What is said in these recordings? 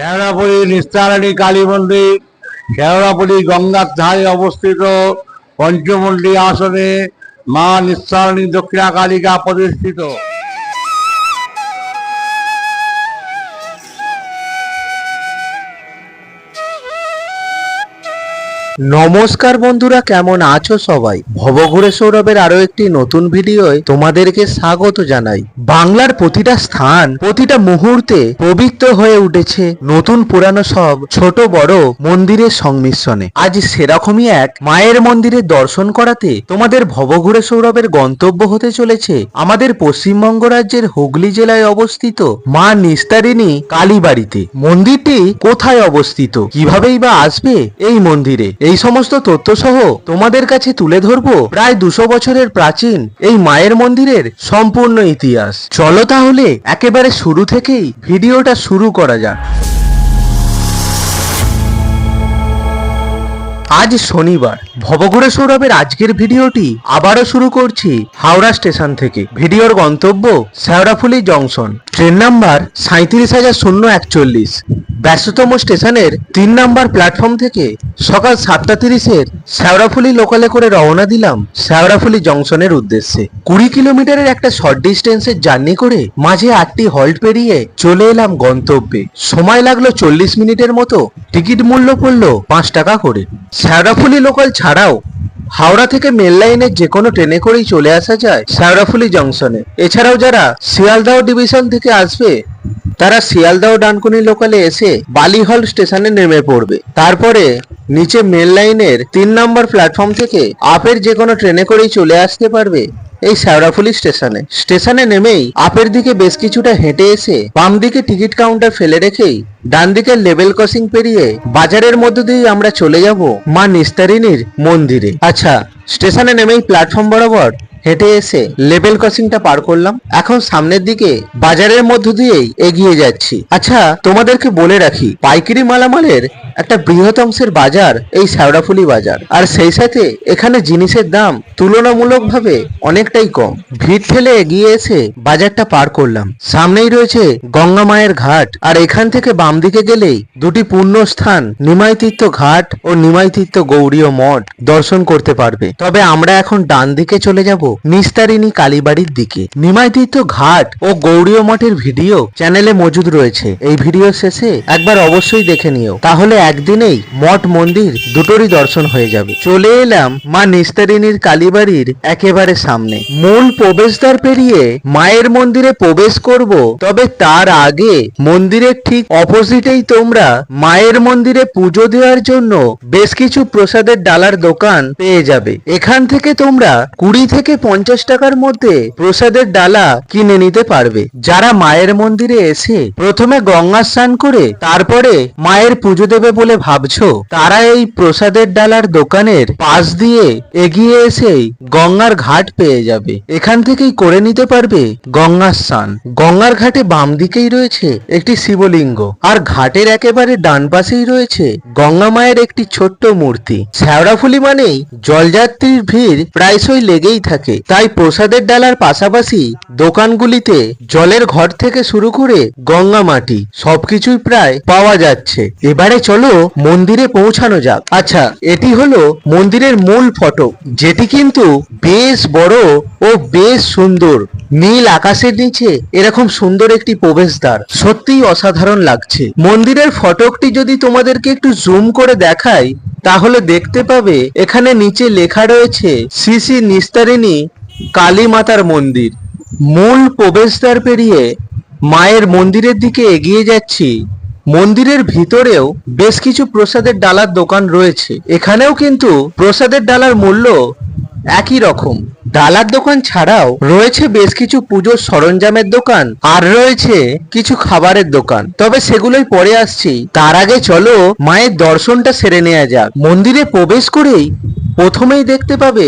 শেওড়াপুরি নিস্তারানী কালী মন্দির শেওড়াপুরি গঙ্গার ধারে অবস্থিত পঞ্চমন্ডি আসনে মা নিস্তারানী দক্ষিণা কালিকা প্রতিষ্ঠিত। নমস্কার বন্ধুরা, কেমন আছো সবাই? ভবঘুরে সৌরভের আরও একটি নতুন ভিডিওয় তোমাদেরকে স্বাগত জানাই। বাংলার প্রতিটা স্থান, প্রতিটা মুহূর্তে পবিত্র হয়ে উঠেছে নতুন পুরানো সব ছোট বড় মন্দিরের সংমিশ্রণে। আজ সেরকমই এক মায়ের মন্দিরের দর্শন করাতে তোমাদের ভবঘুরে সৌরভের গন্তব্য হতে চলেছে আমাদের পশ্চিমবঙ্গ রাজ্যের হুগলি জেলায় অবস্থিত মা নিস্তারিণী কালীবাড়িতে। মন্দিরটি কোথায় অবস্থিত? কিভাবেই বা আসবে এই মন্দিরে? এই সমস্ত তথ্য সহ তোমাদের কাছে তুলে ধরবো প্রায় দুশো বছরের প্রাচীন এই মায়ের মন্দিরের সম্পূর্ণ ইতিহাস। চলো তাহলে একেবারে শুরু থেকেই ভিডিওটা শুরু করা যাক। আজ শনিবার। ভবঘুরে সৌরভের আজকের ভিডিওটি আবারও শুরু করছি হাওড়া স্টেশন থেকে। ভিডিওর গন্তব্য শেওড়াফুলি জংশন। ট্রেন নাম্বার সাঁত্রিশ হাজার শূন্য একচল্লিশ। ব্যস্ততম স্টেশনের তিন নাম্বার প্ল্যাটফর্ম থেকে সকাল সাতটা তিরিশের শেওড়াফুলি লোকালে করে রওনা দিলাম শেওড়াফুলি জংশনের উদ্দেশ্যে। কুড়ি কিলোমিটারের একটা শর্ট ডিস্টেন্সের জার্নি করে মাঝে আটটি হল্ট পেরিয়ে চলে এলাম গন্তব্যে। সময় লাগল চল্লিশ মিনিটের মতো। টিকিট মূল্য পড়ল পাঁচ টাকা করে। শেওড়াফুলি লোকাল ছাড়াও হাওড়া থেকে মেল লাইনে যে কোনো ট্রেনে করেই চলে আসা যায় শেওড়াফুলি জংশনে এছাড়াও যারা শিয়ালদাহ ডিভিশন থেকে আসবে, তারা শিয়ালদাহ ডানকুনি লোকালে এসে বালিহল স্টেশনে নেমে পড়বে। তারপরে নিচে মেল লাইনের তিন নম্বর প্ল্যাটফর্ম থেকে আপের যে কোনো ট্রেনে করেই চলে আসতে পারবে এই শেওড়াফুলি স্টেশনে। স্টেশনে নেমেই আপের দিকে বেশ কিছুটা হেঁটে এসে বাম দিকে টিকিট কাউন্টার ফেলে রেখেই ডান দিকে লেভেল ক্রসিং পেরিয়ে বাজারের মধ্য দিয়ে আমরা চলে যাব মা নিস্তারিণীর মন্দিরে। আচ্ছা স্টেশনে নেমেই প্ল্যাটফর্ম বরাবর হেঁটে এসে লেভেল ক্রসিংটা পার করলাম। এখন সামনের দিকে বাজারের মধ্য দিয়েই এগিয়ে যাচ্ছি। আচ্ছা তোমাদেরকে বলে রাখি, পাইকারি মালামালের একটা বৃহৎ অংশের বাজার এই শ্যাওড়াফুলি বাজার। আর সেই সাথে এখানে জিনিসের দাম তুলনামূলকভাবে অনেকটাই কম। ভিড় ঠেলে এগিয়ে এসে বাজারটা পার করলাম। সামনেই রয়েছে গঙ্গা মায়ের ঘাট। আর এখান থেকে বাম দিকে গেলেই দুটি পূর্ণ স্থান নিমাই তীর্থ ঘাট ও নিমাই তীর্থ গৌরীয় মঠ দর্শন করতে পারবে। তবে আমরা এখন ডান দিকে চলে যাব। নিস্তারিণী কালীবাড়ির দিকে। নিমাই তীর্থ ঘাট ও গৌরীয় মঠের ভিডিও চ্যানেলে মজুদ রয়েছে। এই ভিডিও শেষে একবার অবশ্যই দেখে নিও। তাহলে একদিনেই মঠ মন্দির দুটোরই দর্শন হয়ে যাবে। চলে এলাম মা নিস্তারিণীর কালীবাড়ির একেবারে সামনে। মূল প্রবেশদ্বার পেরিয়ে মায়ের মন্দিরে প্রবেশ করব, তবে তার আগে মন্দিরের ঠিক অপোজিটেই তোমরা মায়ের মন্দিরে পুজো দেওয়ার জন্য বেশ কিছু প্রসাদের ডালার দোকান পেয়ে যাবে। এখান থেকে তোমরা কুড়ি থেকে পঞ্চাশ টাকার মধ্যে প্রসাদের ডালা কিনে নিতে পারবে। যারা মায়ের মন্দিরে এসে প্রথমে গঙ্গা স্নান করে তারপরে মায়ের পুজো দেবে বলে ভাবছ, তারা এই প্রসাদের ডালার দোকানের পাশ দিয়ে এগিয়ে এসেই গঙ্গার ঘাট পেয়ে যাবে। এখান থেকেই করে নিতে পারবে গঙ্গা স্নান। গঙ্গার ঘাটে বাম দিকেই রয়েছে একটি শিবলিঙ্গ আর ঘাটের একেবারে ডান পাশেই রয়েছে গঙ্গা মায়ের একটি ছোট্ট মূর্তি। শ্যাওড়াফুলি মানেই জলযাত্রীর ভিড় প্রায়শই লেগেই থাকে। তাই প্রসাদের ডালার পাশাপাশি দোকানগুলিতে জলের ঘর থেকে শুরু করে গঙ্গা মাটি সবকিছুই প্রায় পাওয়া যাচ্ছে। এবারে চলো মন্দিরে পৌঁছানো যাক। আচ্ছা এটি হলো মন্দিরের মূল ফটক যেটি কিন্তু বেশ বড় ও বেশ সুন্দর। নীল আকাশের নিচে এরকম সুন্দর একটি প্রবেশদ্বার। সত্যিই অসাধারণ লাগছে। মন্দিরের ফটকটি যদি তোমাদেরকে একটু জুম করে দেখাই তাহলে দেখতে পাবে এখানে নিচে লেখা রয়েছে শ্রী শ্রী নিস্তারিণী কালী মাতার মন্দির। মূল প্রবেশদ্বার পেরিয়ে মায়ের মন্দিরের দিকে এগিয়ে যাচ্ছি। মন্দিরের ভিতরেও বেশ কিছু প্রসাদের ডালার দোকান রয়েছে। এখানেও কিন্তু প্রসাদের ডালার মূল্য একই রকম। ডালার দোকান ছাড়াও রয়েছে বেশ কিছু পুজোর সরঞ্জামের দোকান আর রয়েছে কিছু খাবারের দোকান। তবে সেগুলোই পরে আসছি। তার আগে চলো মায়ের দর্শনটা সেরে নেওয়া যাক। মন্দিরে প্রবেশ করেই প্রথমেই দেখতে পাবে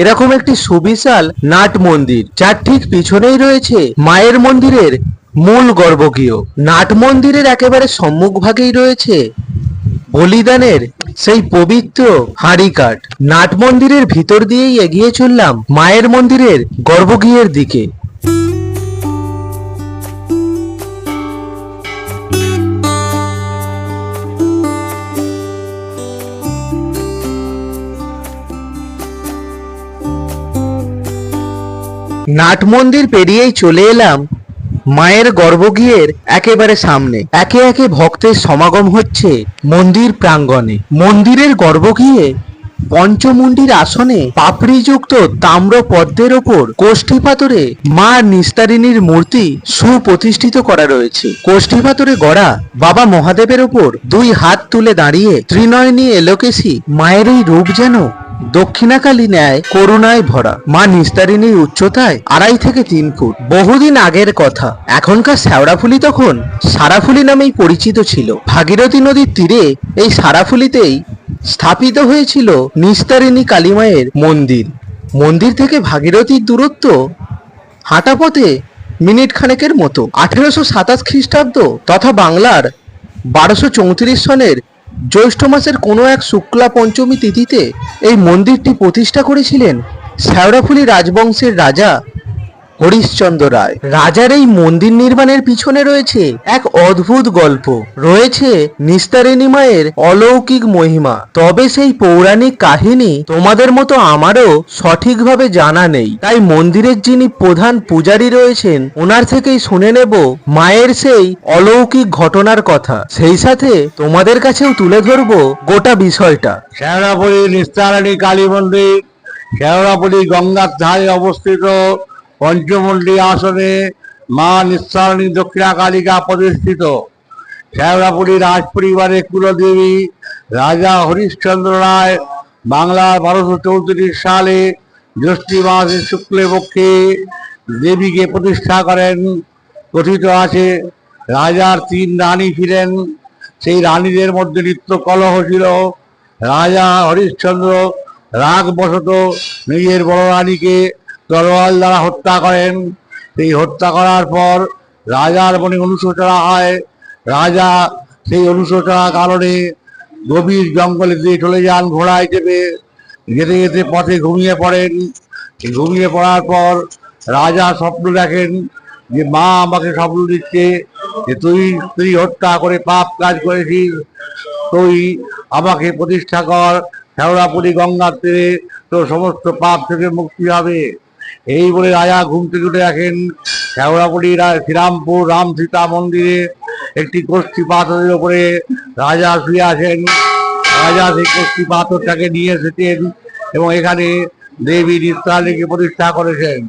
এরকম একটি সুবিশাল নাট মন্দির, যার ঠিক পিছনেই রয়েছে মায়ের মন্দিরের মূল গর্ভগৃহ। নাট মন্দিরের একেবারে সম্মুখভাগেই রয়েছে বলিদানের সেই পবিত্র হাঁড়িকাঠ নাট মন্দিরের ভিতর দিয়েই এগিয়ে চললাম মায়ের মন্দিরের গর্ভগৃহের দিকে। নাট মন্দির পেরিয়েই চলে এলাম মায়ের গর্ভগৃহের একেবারে সামনে। একে একে ভক্তের সমাগম হচ্ছে মন্দির প্রাঙ্গণে। মন্দিরের গর্ভগৃহে পঞ্চমুণ্ডির আসনে পাপড়িযুক্ত তাম্র পদ্মের ওপর কোষ্ঠী পাথরে মা নিস্তারিণীর মূর্তি সুপ্রতিষ্ঠিত করা রয়েছে। কোষ্ঠী পাথরে গড়া বাবা মহাদেবের ওপর দুই হাত তুলে দাঁড়িয়ে ত্রিনয়নী এলোকেশী মায়ের এই রূপ যেন দক্ষিণাকালী ন্যায় করুণায় ভরা। মা নিস্তারিণীর উচ্চতায় আড়াই থেকে তিন ফুট। বহুদিন আগের কথা। এখনকার শ্যাওড়াফুলি তখন সারাফুলি নামেই পরিচিত ছিল। ভাগীরথী নদীর তীরে এই সারাফুলিতেই স্থাপিত হয়েছিল নিস্তারিণী কালীমায়ের মন্দির। মন্দির থেকে ভাগীরথীর দূরত্ব হাঁটা পথে মিনিট খানেকের মতো। আঠেরোশো সাতাশ খ্রিস্টাব্দ তথা বাংলার বারোশো চৌত্রিশ সনের জ্যৈষ্ঠ মাসের কোনো এক শুক্লা পঞ্চমী তিথিতে এই মন্দিরটি প্রতিষ্ঠা করেছিলেন শেওড়াফুলি রাজবংশের রাজা হরিশ্চন্দ্র রায়। রাজার এই মন্দির নির্মাণের পিছনে রয়েছে এক অদ্ভুত গল্প। রয়েছে নিস্তারিণী মায়ের অলৌকিক মহিমা। তবে সেই পৌরাণিক কাহিনী তোমাদের মতো আমারও সঠিকভাবে জানা নেই। তাই মন্দিরের যিনি প্রধান পূজারী রয়েছেন ওনার থেকেই শুনে নেব মায়ের সেই অলৌকিক ঘটনার কথা। সেই সাথে তোমাদের কাছেও তুলে ধরবো গোটা বিষয়টা। শেওড়াপুরি নিস্তারানী কালী মন্দির শেওড়াপুরি গঙ্গার ধারে অবস্থিত পঞ্চমন্ডি আসনে মা নিঃসারণী দক্ষিণা কালিকা প্রতিষ্ঠিত। শেওড়াপুরি রাজ পরিবারের কুলদেবী রাজা হরিশ্চন্দ্র রায় বাংলার বারোশো চৌত্রিশ সালে জ্যৈষ্ঠী মাসের শুক্লে পক্ষে দেবীকে প্রতিষ্ঠা করেন। কথিত আছে, রাজার তিন রানী ছিলেন। সেই রানীদের মধ্যে নিত্য কলহ ছিল। রাজা হরিশ্চন্দ্র রাগবশত নিজের বড় রানীকে তরোয়াল দ্বারা হত্যা করেন। সেই হত্যা করার পর রাজার মনে অনুশোচনা হয়। রাজা সেই অনুশোচনার কারণে গভীর জঙ্গলে দিয়ে চলে যান ঘোড়ায় চেপে। যেতে যেতে পথে ঘুমিয়ে পড়েন। ঘুমিয়ে পড়ার পর রাজা স্বপ্ন দেখেন যে, মা, আমাকে স্বপ্ন দিচ্ছে যে, তুই স্ত্রী হত্যা করে পাপ কাজ করেছিস। তুই আমাকে প্রতিষ্ঠা কর। শেওড়াপুরি গঙ্গার তীরে তোর সমস্ত পাপ থেকে মুক্তি হবে। এই বলে রাজা ঘুম থেকে উঠে দেখেন শেওড়াপুরি রা- শ্রীরামপুর রাম সীতা মন্দিরে একটি কষ্টি পাথরের উপরে রাজা শুয়ে আছেন। রাজা সেই কষ্টি পাথরটাকে নিয়ে এসেছেন এবং এখানে দেবী নিস্তারণীকে প্রতিষ্ঠা করেছেন।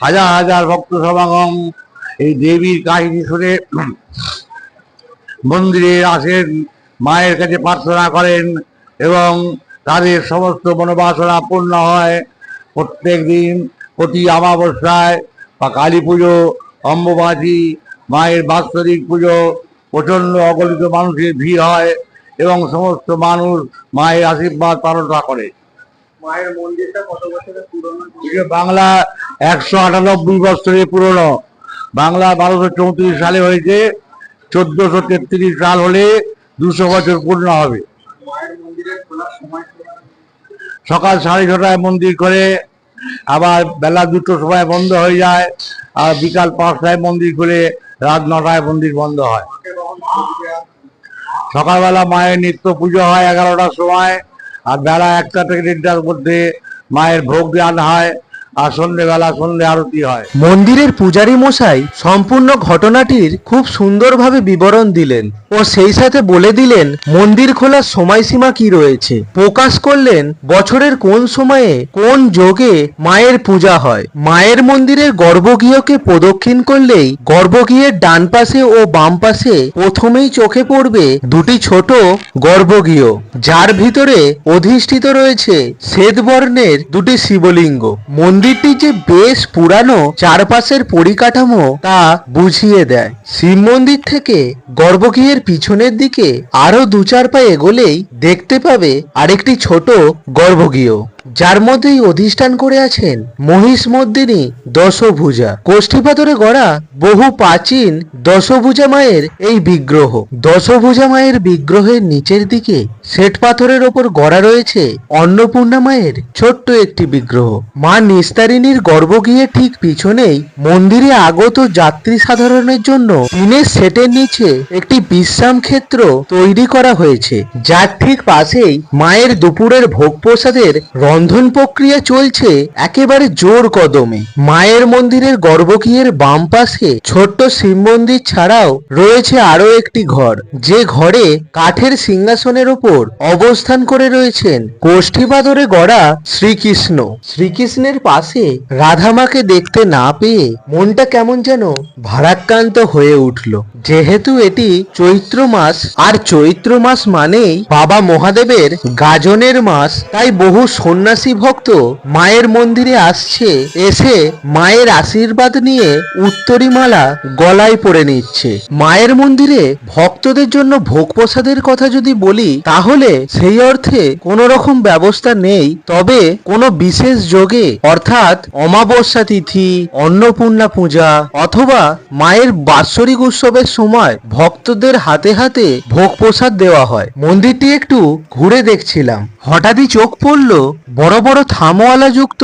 হাজার হাজার ভক্ত সমাগম এই দেবীর কাহিনী শুনে মন্দিরে আসেন, মায়ের কাছে প্রার্থনা করেন এবং তাদের সমস্ত মনোবাসনা পূর্ণ হয়। প্রত্যেক দিন প্রতি অমাবস্যায় বা কালী পুজো অম্বুবাচী মায়ের বাৎসরিক পুজো প্রচণ্ড অগলিত মানুষের ভিড় হয় এবং সমস্ত মানুষ মায়ের আশীর্বাদ প্রার্থনা করে। মায়ের মন্দিরটা কত বছরের পুরনো? বাংলা একশো আটানব্বই বছরের পুরনো। বাংলা বারোশো চৌত্রিশ সালে হয়েছে চোদ্দশো তেত্রিশ সাল হলে দুশো বছর পূর্ণ হবে। সকাল সাড়ে ছটায় মন্দির করে আবার বেলা দুটো সময় বন্ধ হয়ে যায়, আর বিকাল পাঁচটায় মন্দির খুলে রাত নটায় মন্দির বন্ধ হয়। সকালবেলা মায়ের নিত্য পুজো হয় এগারোটার সময়, আর বেলা একটা থেকে দেড়টার মধ্যে মায়ের ভোগ দান হয়। আর সন্ধ্যেবেলা সন্ধ্যে আরতি হয়। মন্দিরের পূজারী মশাই সম্পূর্ণ ঘটনাটির খুব সুন্দরভাবে বিবরণ দিলেন ও সেই সাথে বলে দিলেন, মন্দির খোলার সময়সীমা কি রয়েছে? প্রকাশ করলেন, বছরের কোন সময়ে কোন যোগে মায়ের পূজা হয়? মায়ের মন্দিরের গর্ভগৃহকে প্রদক্ষিণ করলেই গর্ভগৃহের ডান পাশে ও বাম পাশে প্রথমেই চোখে পড়বে দুটি ছোট গর্ভগৃহ, যার ভিতরে অধিষ্ঠিত রয়েছে শ্বেতবর্ণের দুটি শিবলিঙ্গ। মন্দিরটি যে বেশ পুরানো চারপাশের পরিকাঠামো তা বুঝিয়ে দেয়। শিব মন্দির থেকে গর্ভগৃহের পিছনের দিকে আরও দু চার পা এগোলেই দেখতে পাবে আরেকটি ছোট গর্ভগৃহ। যার মধ্যেই অধিষ্ঠান করে আছেন মহিষমর্দিনী দশভুজা। কোষ্ঠীপাথরে গড়া বহু প্রাচীন দশভুজা মায়ের এই বিগ্রহ। দশভুজা মায়ের বিগ্রহের নিচের দিকে শ্বেত পাথরের ওপর গড়া রয়েছে অন্নপূর্ণা মায়ের ছোট্ট একটি বিগ্রহ। মা নিস্তারিণীর গর্ব গিয়ে ঠিক পিছনেই মন্দিরে আগত যাত্রী সাধারণের জন্য টিনের সেটের নিচে একটি বিশ্রাম ক্ষেত্র তৈরি করা হয়েছে। যার ঠিক পাশেই মায়ের দুপুরের ভোগ প্রসাদের রন্ধন বন্ধন প্রক্রিয়া চলছে একেবারে জোর কদমে। মায়ের মন্দিরের গর্ভগৃহের বাম পাশে ছোট্ট শিব মন্দির ছাড়াও রয়েছে আরও একটি ঘর, যে ঘরে কাঠের সিংহাসনের ওপর অবস্থান করে রয়েছেন কোষ্ঠীবাদরে গড়া শ্রীকৃষ্ণ। শ্রীকৃষ্ণের পাশে রাধামাকে দেখতে না পেয়ে মনটা কেমন যেন ভারাক্রান্ত হয়ে উঠল। যেহেতু এটি চৈত্র মাস, আর চৈত্র মাস মানেই বাবা মহাদেবের গাজনের মাস, তাই বহু সন্ন্যাসী ভক্ত মায়ের মন্দিরে আসছে, এসে মায়ের আশীর্বাদ নিয়ে উত্তরীমালা গলায় পরে নিচ্ছে। মায়ের মন্দিরে ভক্তদের জন্য ভোগ প্রসাদের কথা যদি বলি, তাহলে সেই অর্থে কোনো রকম ব্যবস্থা নেই। তবে কোনো বিশেষ যোগে, অর্থাৎ অমাবস্যা তিথি, অন্নপূর্ণা পূজা, অথবা মায়ের বাৎসরিক উৎসবের সময় ভক্তদের হাতে হাতে ভোগ প্রসাদ দেওয়া হয়। মন্দিরটি একটু ঘুরে দেখছিলাম। হঠাৎই চোখ পড়ল বড় বড় থামওয়ালা যুক্ত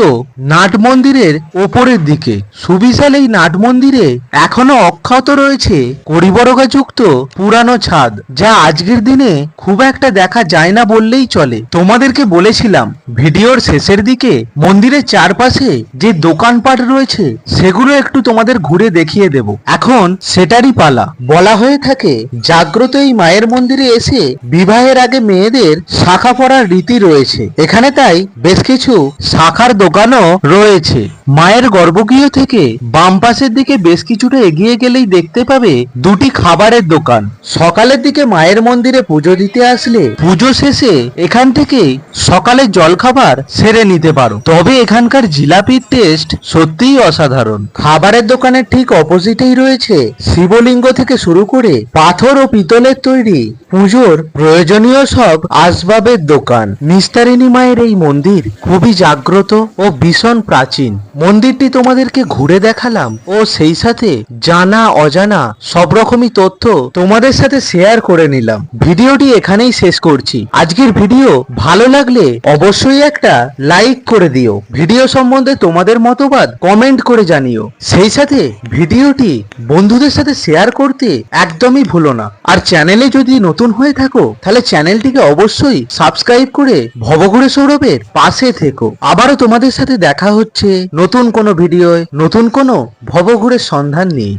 নাট মন্দিরের ওপরের দিকে। সুবিশাল এই নাট মন্দিরে এখনও অক্ষত রয়েছে করিবরগা যুক্ত পুরানো ছাদ, যা আজকের দিনে খুব একটা দেখা যায় না বললেই চলে। তোমাদেরকে বলেছিলাম, ভিডিওর শেষের দিকে মন্দিরের চারপাশে যে দোকানপাট রয়েছে, সেগুলো একটু তোমাদের ঘুরে দেখিয়ে দেব। এখন সেটারই পালা। বলা হয়ে থাকে, জাগ্রত এই মায়ের মন্দিরে এসে বিবাহের আগে মেয়েদের শাখা পড়ার রীতি রয়েছে। এখানে তাই বেশ কিছু শাখার দোকানও রয়েছে। মায়ের গর্ভগৃহ থেকে বাম পাশের দিকে বেশ কিছুটা এগিয়ে গেলেই দেখতে পাবে দুটি খাবারের দোকান। সকালের দিকে মায়ের মন্দিরে পুজো দিতে আসলে পুজো শেষে এখান থেকে সকালে জলখাবার সেরে নিতে পারো। তবে এখানকার জিলাপির টেস্ট সত্যিই অসাধারণ। খাবারের দোকানের ঠিক অপোজিটেই রয়েছে শিবলিঙ্গ থেকে শুরু করে পাথর ও পিতলের তৈরি পুজোর প্রয়োজনীয় সব আসবাবের দোকান। নিস্তারিণী মায়ের এই মন্দির খুবই জাগ্রত ও ভীষণ প্রাচীন। মন্দিরটি তোমাদেরকে ঘুরে দেখালাম ও সেই সাথে জানা অজানা সব রকমই তথ্য তোমাদের সাথে শেয়ার করে নিলাম। ভিডিওটি এখানেই শেষ করছি। আজকের ভিডিও ভালো লাগলে অবশ্যই একটা লাইক করে দিও। ভিডিও সম্বন্ধে তোমাদের মতবাদ কমেন্ট করে জানিও। সেই সাথে ভিডিওটি বন্ধুদের সাথে শেয়ার করতে একদমই ভুলো না। আর চ্যানেলে যদি নতুন হয়ে থাকো, তাহলে চ্যানেলটিকে অবশ্যই সাবস্ক্রাইব করে ভবঘুরে সৌরভের পাশে থেকো। আবারও তোমাদের সাথে দেখা হচ্ছে নতুন কোনো ভিডিওয়, নতুন কোনো ভবঘুরের সন্ধান নিয়ে।